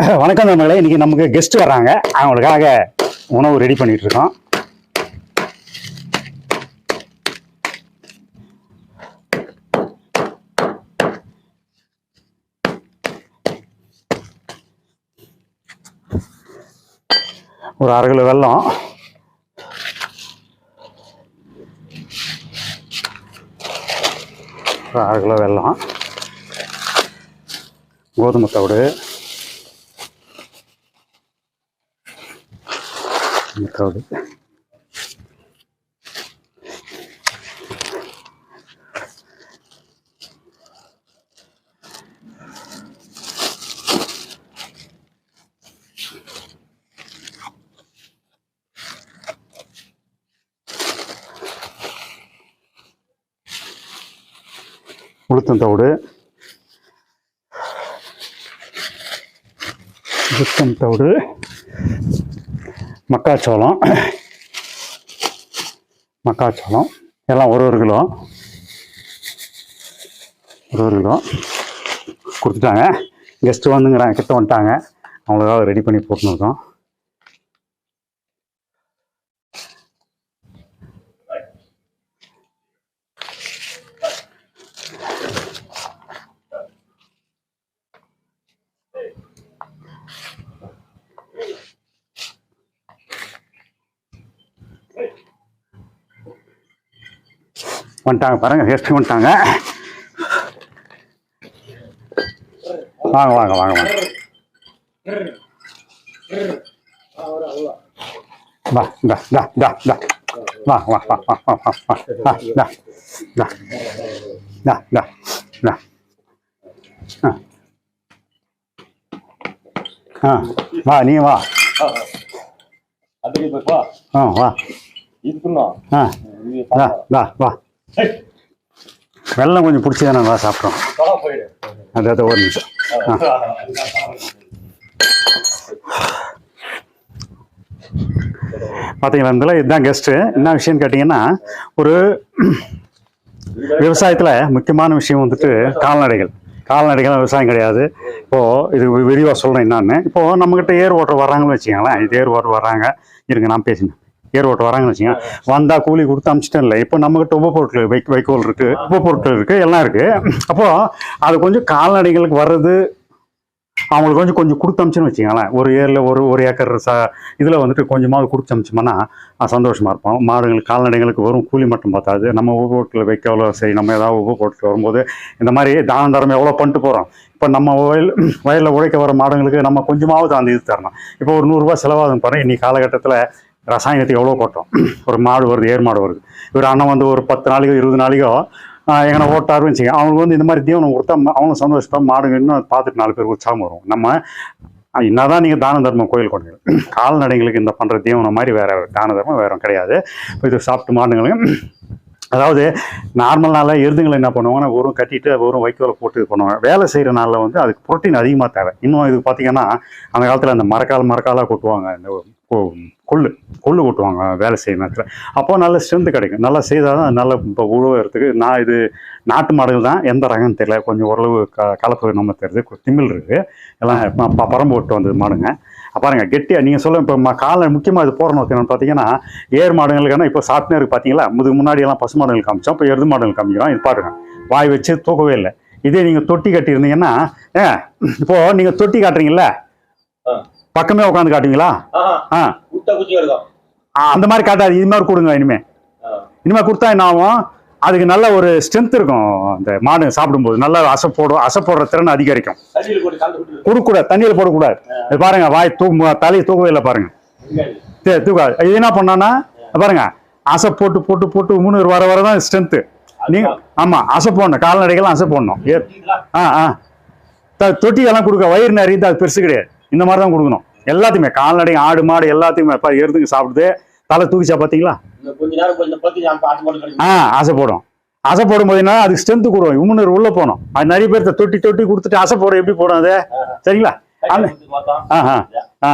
வணக்கம் நண்பர்களே இன்னைக்கு நமக்கு கெஸ்ட் வர்றாங்க. அவங்களுக்காக உணவு ரெடி பண்ணிட்டு இருக்கோம். ஒரு அரை கிலோ வெல்லம். ஒரு அரை கிலோ வெல்லம். கோதுமை தவிடு. மெத்தோடு உளுத்தந்தோடு உளுத்தந்தோடு மக்காச்சோளம். மக்காச்சோளம். எல்லாம் ஒரு ஒரு கிலோ. ஒரு ஒரு கிலோ. கொடுத்துட்டாங்க. கெஸ்ட்டு வந்துங்கிறாங்க. கிட்ட வந்துட்டாங்க. அவங்களுக்காக ரெடி பண்ணி போட்டுன்னு இருக்கோம். வந்துட்டாங்க பாருங்க கெஸ்ட்டு வந்துட்டாங்க வாங்க வாங்க வாங்க வாங்க வா இந்தா இந்தா இந்தா இந்தா வா வா வா வா வா வா வா வா இந்தா இந்தா இந்தா இந்தா இந்தா ஆ ஆ வா நீ வா அதுக்கு வா ஆ வா ஆ வா வா வா வெள்ளம் கொஞ்சம் பிடிச்சி தானே வா சாப்பிட்றோம். அது அது ஒரு நிமிஷம். பார்த்தீங்களா இதில் இதுதான் கெஸ்ட்டு என்ன விஷயம்னு கேட்டிங்கன்னா ஒரு விவசாயத்தில் முக்கியமான விஷயம் வந்துட்டு கால்நடைகள். கால்நடைகள் விவசாயம் கிடையாது. இப்போது இது விரிவாக சொல்கிறேன் என்னான்னு. இப்போது நம்மக்கிட்ட ஏர் ஓட்டர் வர்றாங்கன்னு வச்சுக்கோங்களேன் இது ஏர் ஓட்டர் வர்றாங்க. இருங்க நான் பேசினேன் ஏர் ஓட்டு வராங்கன்னு வச்சுங்க வந்தால் கூலி கொடுத்து அமிச்சிட்டேன் இல்லை. இப்போ நம்மக்கிட்ட உப பொருட்கள் வை வைக்கோல் இருக்குது உப பொருட்கள் இருக்குது எல்லாம் இருக்குது அப்போது அது கொஞ்சம் கால்நடைகளுக்கு வர்றது அவங்களுக்கு கொஞ்சம் கொஞ்சம் கொடுத்து அமிச்சுன்னு வச்சுக்கோங்களேன். ஒரு ஏரில் ஒரு ஒரு ஏக்கர் ச இதில் வந்துட்டு கொஞ்சமாவது கொடுத்து அமிச்சோம்னா சந்தோஷமாக இருப்போம். மாடுங்களுக்கு கால்நடைகளுக்கு வரும் கூலி மட்டும் பார்த்தாது. நம்ம உப வைக்க எவ்வளோ சரி நம்ம ஏதாவது உப பொருட்கள் வரும்போது இந்த மாதிரி தான தரம் எவ்வளோ பண்ணிட்டு போகிறோம் இப்போ நம்ம வயல் வயலில் உழைக்க வர மாடுங்களுக்கு நம்ம கொஞ்சமாவது அந்த இது தரணும். இப்போ ஒரு நூறுரூவா செலவாகும் பாருங்கள் இன்னைக்கு காலகட்டத்தில் ரசாயனத்துக்கு எவ்வளோ கொட்டும் ஒரு மாடு வருது ஏர் மாடு வருது. இவர் அண்ணன் வந்து ஒரு பத்து நாளைக்கோ இருபது நாளைக்கோ எங்கன்னா ஓட்டாருன்னு வச்சுக்கோங்க அவங்களுக்கு வந்து இந்த மாதிரி தீவனம் கொடுத்தா ம- அவங்க சந்தோஷப்பா மாடுங்க இன்னும் பார்த்துட்டு நாலு பேர் உற்சாகம் வரும் நம்ம என்னதான் நீங்கள் தான தர்மம் கோயில் கொண்டு கால்நடைகளுக்கு இந்த பண்ணுற தீவனம் மாதிரி வேறு தான தர்மம் வேறு கிடையாது. இது சாப்பிட்டு மாடுங்களையும் அதாவது நார்மல் நாளில் எருதுங்களை என்ன பண்ணுவாங்கன்னா வெறும் கட்டிட்டு வெறும் வைக்கோலை போட்டு இது பண்ணுவாங்க. வேலை செய்கிற நாளில் வந்து அதுக்கு புரோட்டீன் அதிகமாக தேவை. இன்னும் இது பார்த்தீங்கன்னா அந்த காலத்தில் அந்த மரக்கால் மரக்காலாக கொட்டுவாங்க. இந்த கொள்ளு கொள்ளு கொட்டுவாங்க வேலை செய்ய நேரத்தில். அப்போ நல்ல ஸ்ட்ரென்த் கிடைக்கும். நல்லா செய்தால் தான் நல்ல இப்போ உழுவுறதுக்கு நான் இது நாட்டு மாடுகள் தான். எந்த ரகம் தெரியல. கொஞ்சம் ஓரளவு க கலப்பு நம்ம தெரியுது. கொ- திமில் இருக்குது எல்லாம் பரம்பு விட்டு வந்தது மாடுங்க. பாருங்க கெட்டியாக நீங்கள் சொல்ல இப்போ ம- காலை முக்கியமாக இது போகிற நோக்கம் பார்த்தீங்கன்னா ஏர் மாடுங்களுக்கான இப்போ சாப்பிட்டே இருக்கு பார்த்தீங்களா முதுகு முன்னாடி எல்லாம் பசு மாடுகள் காமிச்சோம். இப்போ எருது மாடுகள் காமிக்கிறோம். இது பாருங்க. வாய் வச்சு தூக்கவே இல்லை. இதே நீங்கள் தொட்டி கட்டியிருந்தீங்கன்னா ஏ இப்போது நீங்கள் தொட்டி காட்டுறீங்கல்ல பக்கமே உட்காந்து காட்டுவீங்களா? ஆ. அந்த மாதிரி காட்டாது இது மாதிரி கொடுங்க இனிமே. இனிமே கொடுத்தா என்ன ஆகும்? அதுக்கு நல்ல ஒரு ஸ்ட்ரென்த் இருக்கும். அந்த மாடு சாப்பிடும்போது நல்லா அசை போடும் அசை போடுற திறன் அதிகரிக்கும். கொடுக்கூடாது தண்ணியில் போடக்கூடாது. இது பாருங்க வாய் தூக்கு தலையை தூக்கவே இல்லை பாருங்க. தூக்காது. இது என்ன பண்ணான்னா பாருங்க அசை போட்டு போட்டு போட்டு முன்னூறு வர வர தான் ஸ்ட்ரென்த்து நீங்க ஆமா அசை போடணும். கால்நடைகள்லாம் அசை போடணும். ஏ ஆ ஆ. தொட்டியெல்லாம் கொடுக்க வயிறு நிறைய அது பெருசு கிடையாது. இந்த மாதிரி தான் கொடுக்கணும். எல்லாத்தையுமே கால்நடை ஆடு மாடு எல்லாத்தையுமே இப்போ எருதுங்க சாப்பிடுது. தலை தூக்கிச்சா பார்த்தீங்களா? ஆ ஆசை போடும். ஆசை போடும்போது என்ன அதுக்கு ஸ்ட்ரென்த்து கூடும் இம்முன்னு உள்ள போகணும் அது நிறைய பேர்த்த தொட்டி தொட்டி கொடுத்துட்டு போட எப்படி போடும் அது? சரிங்களா? ஆ ஆ ஆ.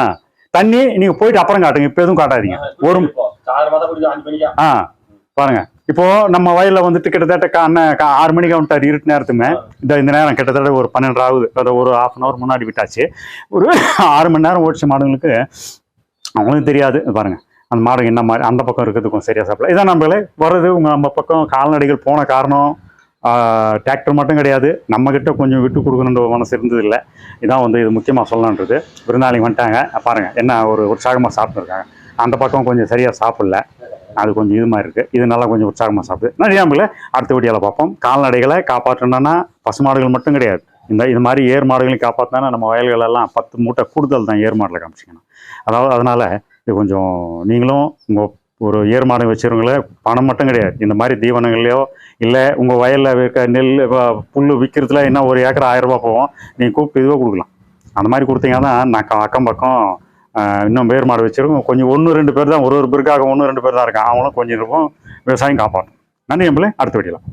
தண்ணி நீங்க போயிட்டு அப்புறம் காட்டுங்க. இப்போ எதுவும் காட்டாதீங்க. ஒரு ஆ பாருங்க. இப்போ நம்ம வயல்ல வந்துட்டு கிட்டத்தட்ட காண்ண கா ஆறு மணிக்கு வந்துட்டார் இருட்டு நேரத்துமே. இந்த இந்த நேரம் கிட்டத்தட்ட ஒரு பன்னெண்டு ஆகுது. அதை ஒரு ஹாஃப் அன் ஹவர் முன்னாடி விட்டாச்சு. ஒரு ஆறு மணி நேரம் ஓடிச்ச மாடுங்களுக்கு. அவங்களுக்கும் தெரியாது. பாருங்க. அந்த மாடு என்ன மாதிரி அந்த பக்கம் இருக்கிறதுக்கும் சரியா சாப்பிடல. இதான் நம்மளே வர்றது உங்க நம்ம பக்கம். கால்நடைகள் போன காரணம். டிராக்டர் மட்டும் கிடையாது. நம்ம கிட்ட கொஞ்சம் விட்டு கொடுக்கணுன்ற மனசு இருந்தது இல்லை இதான் வந்து இது முக்கியமாக சொல்லணுன்றது. விருந்தாளிங்க வந்துட்டாங்க. பாருங்க என்ன ஒரு உற்சாகமாக சாப்பிட்டுருக்காங்க. அந்த பக்கம் கொஞ்சம் சரியாக சாப்பிடல. அது கொஞ்சம் இது மாதிரி இருக்குது இது நல்லா கொஞ்சம் உற்சாகமாக சாப்பிடுது நிறைய அடுத்த வீடியோவில் பார்ப்போம். கால்நடைகளை காப்பாற்றணும்னா பசுமாடுகள் மட்டும் கிடையாது. இந்த இது மாதிரி ஏர் மாடுகளையும் காப்பாற்றினா நம்ம வயல்களெல்லாம் பத்து மூட்டை கூடுதல் தான் ஏர் மாடில் காமிச்சிக்கணும். அதாவது அதனால் இது கொஞ்சம் நீங்களும் உங்கள் ஒரு ஏர் மாடு வச்சுருவங்கள பணம் மட்டும் கிடையாது. இந்த மாதிரி தீவனங்கள்லையோ இல்லை உங்கள் வயலில் இருக்க நெல் புல் விற்கிறதுல என்ன ஒரு ஏக்கர் ஆயிரரூபா போவோம் போகும். நீங்கள் கூப்பிட்டு இதுவாக கொடுக்கலாம். அந்த மாதிரி கொடுத்தீங்கன்னா நான் க- அக்கம் பக்கம் இன்னும் பேர் மாடு வச்சிருக்கோம். கொஞ்சம் ஒன்று ரெண்டு பேர் தான். ஒரு ஒரு பேருக்காக ஒன்று ரெண்டு பேர் தான் இருக்கான் அவங்களும் கொஞ்சம் இருக்கும் விவசாயம் காப்பாற்றும் நன்றி நம்மளே அடுத்த வீடியோவில்